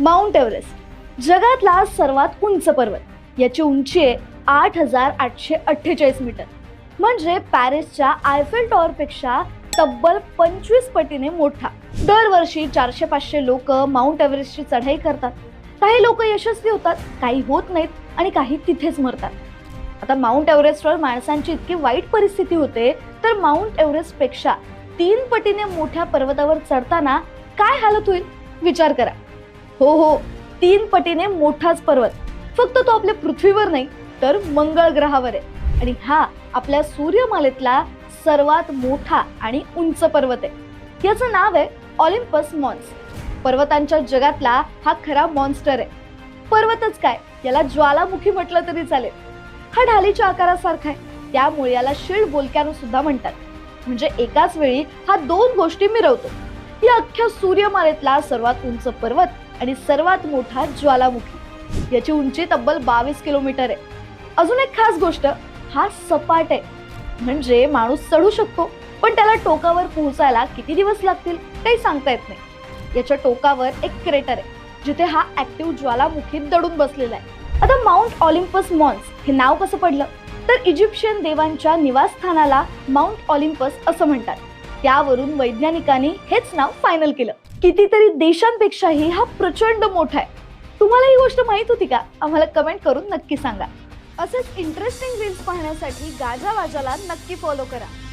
Mount Everest जगातला सर्वात उंच पर्वत. याची उंची आहे आठ हजार आठशे अठ्ठेचाळीस मीटर. म्हणजे पॅरिसच्या आयफेल टॉवरपेक्षा तब्बल पंचवीस पटीने मोठा. दरवर्षी चारशे पाचशे लोक माउंट एव्हरेस्टची चढाई करतात. काही लोक यशस्वी होतात काही होत नाहीत आणि काही तिथेच मरतात. आता माउंट एव्हरेस्टवर माणसांची इतकी वाईट परिस्थिती होते तर माउंट एव्हरेस्टपेक्षा तीन पटीने मोठ्या पर्वतावर चढताना काय हालत होईल? विचार करा. हो हो. तीन पटीने मोठाच पर्वत. फक्त तो आपल्या पृथ्वीवर नाही तर मंगळ ग्रहावर आहे. आणि हा आपल्या सूर्यमालेतला सर्वात मोठा आणि उंच पर्वत आहे. याचं नाव आहे ऑलिम्पस मॉन्स. पर्वतांच्या जगातला हा खरा मॉन्स्टर आहे. पर्वतच काय? याला ज्वालामुखी म्हटलं तरी चालेल. हा ढालीच्या आकारासारखा आहे. त्यामुळे याला शिल्ड बोलक्यानं सुद्धा म्हणतात. म्हणजे एकाच वेळी हा दोन गोष्टी मिरवतो. या अख्ख्या सूर्यमालेतला सर्वात उंच पर्वत आणि सर्वात मोठा ज्वालामुखी. याची उंची तब्बल बावीस किलोमीटर आहे. अजून एक खास गोष्ट हा सपाट आहे. म्हणजे माणूस चढू शकतो पण त्याला टोकावर पोहोचायला किती दिवस लागतील काही सांगता येत नाही. याच्या टोकावर एक क्रेटर आहे जिथे हा ऍक्टिव्ह ज्वालामुखी दडून बसलेला आहे. आता माउंट ऑलिम्पस मॉन्स हे नाव कसं पडलं? तर इजिप्शियन देवांच्या निवासस्थानाला माउंट ऑलिम्पस असं म्हणतात. त्यावरून वैज्ञानिकांनी हेच नाव फायनल केलं. कितीतरी देशांपेक्षाही हा प्रचंड मोठा आहे. तुम्हाला ही गोष्ट माहीत होती का? आम्हाला कमेंट करून नक्की सांगा. असेच इंटरेस्टिंग रील्स पाहण्यासाठी गाजा वाजाला नक्की फॉलो करा.